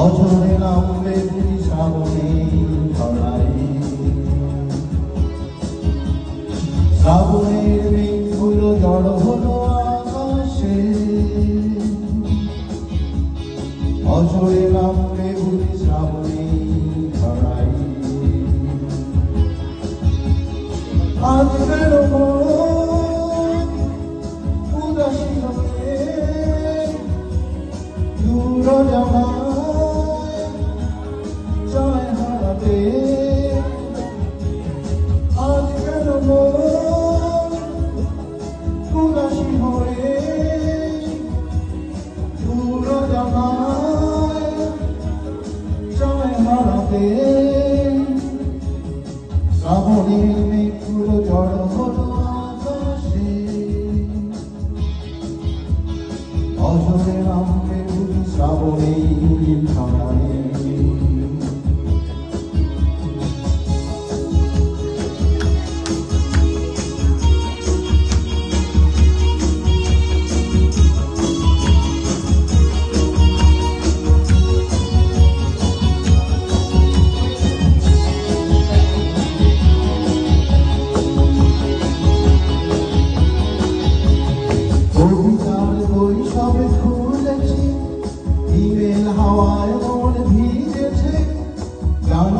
অঝরে নামবে বুঝি শ্রাবণে ধরাই শ্রাবণের মেঘগুলো জড় হলো আকাশে। অঝরে নামবে বুঝি শ্রাবণে ধরাই আজ কেন মন উদাসী হয়ে দূর জানায় হারাতে শ্রাবণের মেঘগুলো জড় হলো আকাশে। অঝরে নামবে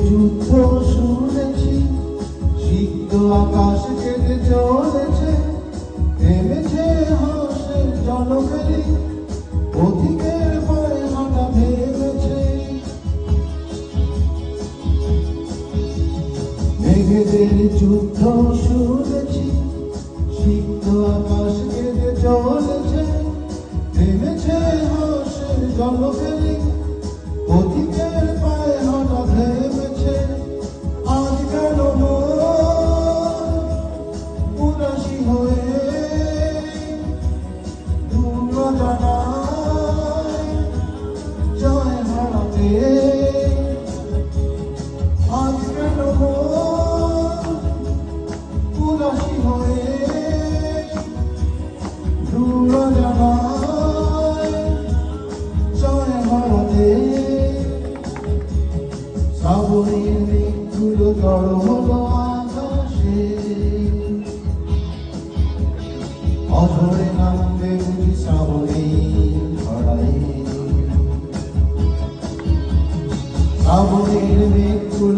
যুদ্ধ শুনেছি সিদ্ধ আকাশ কেটে চলেছে থেমেছে হাসের জনকেলি পথিকের অঝরে নামবে বুঝি শ্রাবণের ধরাই। শ্রাবণের মেঘগুলো